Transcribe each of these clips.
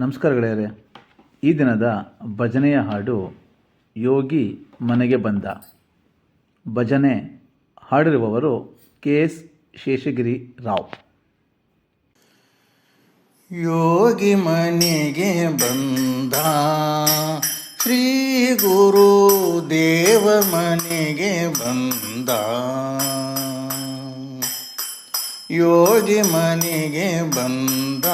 ನಮಸ್ಕಾರ ಗೆಳೆಯರೆ. ಈ ದಿನದ ಭಜನೆಯ ಹಾಡು ಯೋಗಿ ಮನೆಗೆ ಬಂದ. ಭಜನೆ ಹಾಡಿರುವವರು ಕೆ ಎಸ್ ಶೇಷಗಿರಿ ರಾವ್. ಯೋಗಿ ಮನೆಗೆ ಬಂದ. ಶ್ರೀ ಗುರು ದೇವ ಮನೆಗೆ ಬಂದ. ಯೋಗಿ ಮನೆಗೆ ಬಂದ.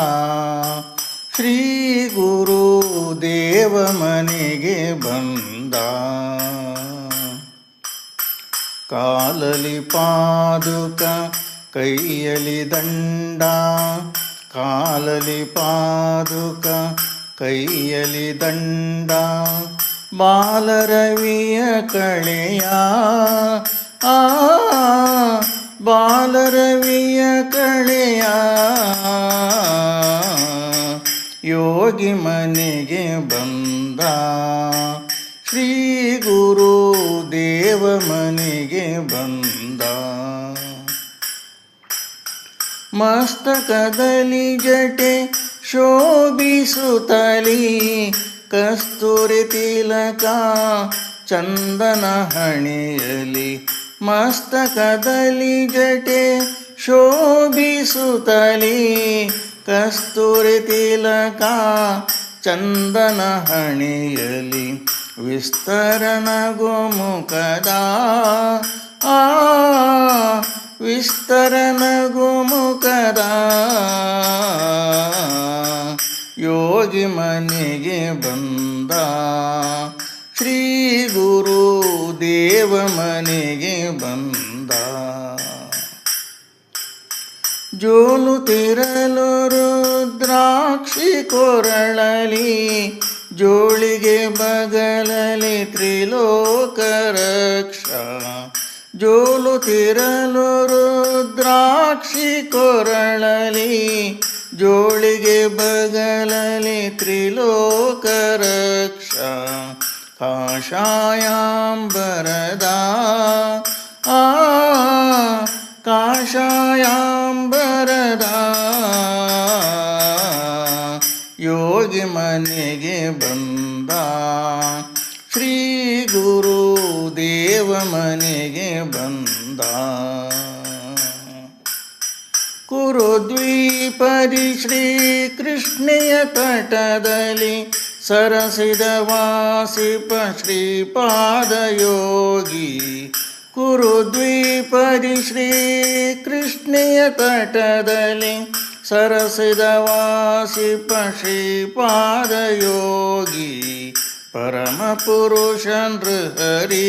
ಶ್ರೀ ಗುರು ದೇವ ಮನೆಗೆ ಬಂದ. ಕಾಲಲಿ ಪಾದುಕ, ಕೈಯಲಿ ದಂಡ. ಕಾಲಲಿ ಪಾದುಕ, ಕೈಯಲಿ ದಂಡ. ಬಾಲರವಿಯ ಕಳೆಯ ಆ, ಬಾಲರವಿಯ ಕಳೆಯ ಯೋಗಿ ಮನೆಗೆ ಬಂದ. ಶ್ರೀ ಗುರು ದೇವ ಮನೆಗೆ ಬಂದ. ಮಸ್ತಕದಲ್ಲಿ ಜಟೆ ಶೋಭಿಸುತ್ತಲಿ ಕಸ್ತೂರಿ ತಿಲಕ ಚಂದನ ಹಣೆಯಲಿ ಮಸ್ತಕದಲ್ಲಿ ಜಟೆ ಶೋಭಿಸುತ್ತಲಿ ಕಸ್ತೂರಿ ತಿಲಕ ಚಂದನ ಹಣೆಯಲಿ ವಿಸ್ತರಣ ಗೋಮುಖದ ಆ ವಿಸ್ತರಣ ಗೋಮುಖದ ಯೋಗಿ ಮನೆಗೆ ಬಂದ ಶ್ರೀ ಗುರು ದೇವ ಮನೆಗೆ ಬಂದ ಜೋಲು ತಿರಲು ರುದ್ರಾಕ್ಷಿ ಕೊರಳಲಿ, ಜೋಳಿಗೆ ಬಗಲಲಿ ತ್ರಿಲೋಕ ರಕ್ಷ. ಜೋಲು ತಿರಲು ರುದ್ರಾಕ್ಷಿ ಕೊರಳಲಿ, ಜೋಳಿಗೆ ಬಗಲಲಿ ತ್ರಿಲೋಕ ರಕ್ಷ. ಕಾಷಾಯಾಂಬರದ ಬಂದ ಶ್ರೀ ಗುರು ದೇವ ಮನೆಗೆ ಬಂದ. ಕುರುದ್ವೀಪರಿ ಶ್ರೀ ಕೃಷ್ಣೆಯ ತಟದಲ್ಲಿ ಸರಸಿದ ವಾಸಿಪ ಶ್ರೀಪಾದ ಯೋಗಿ ಕುರುದ್ವೀಪದಿ ಶ್ರೀ ಕೃಷ್ಣೆಯ ತಟದಲ್ಲಿ ಸರಸಿದ ವಾಸಿಪ ಶ್ರೀಪಾದ ಯೋಗಿ ಪರಮ ಪುರುಷ ನೃಹರಿ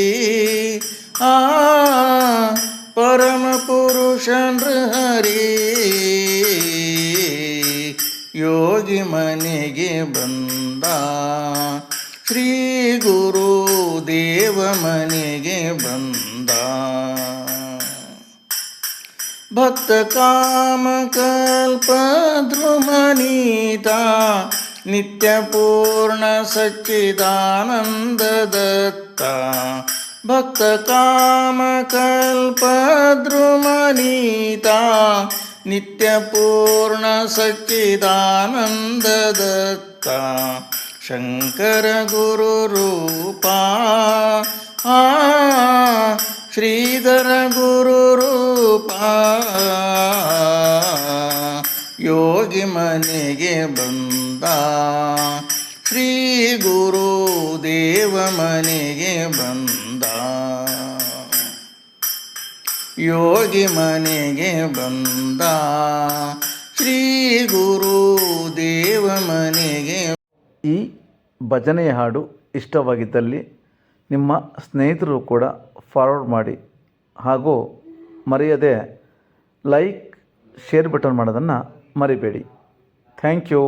ಆ ಪರಮ ಪುರುಷ ನೃಹರಿ ಯೋಗಿ ಮನೆಗೆ ಬಂದ ಶ್ರೀ ಗುರು ದೇವ ಮನೆಗೆ ಬಂದ भक्तकामकल्पद्रुमनीता नित्यपूर्णसच्चिदानन्ददत्ता भक्तकामकल्पद्रुमनीता नित्यपूर्णसच्चिदानन्ददत्ता शङ्करगुरुरूप ಯೋಗಿ ಮನೆಗೆ ಬಂದ. ಶ್ರೀ ಗುರು ದೇವ ಮನೆಗೆ ಬಂದ. ಯೋಗಿ ಮನೆಗೆ ಬಂದ. ಶ್ರೀ ಗುರು ದೇವ ಮನೆಗೆ ಈ ಭಜನೆಯ ಹಾಡು ಇಷ್ಟವಾಗಿದ್ದಲ್ಲಿ ನಿಮ್ಮ ಸ್ನೇಹಿತರು ಕೂಡ ಫಾರ್ವರ್ಡ್ ಮಾಡಿ ಹಾಗೂ ಮರೆಯದೆ ಲೈಕ್ ಶೇರ್ ಬಟನ್ ಮಾಡೋದನ್ನು మరిపెడి థ్యాంక్ యూ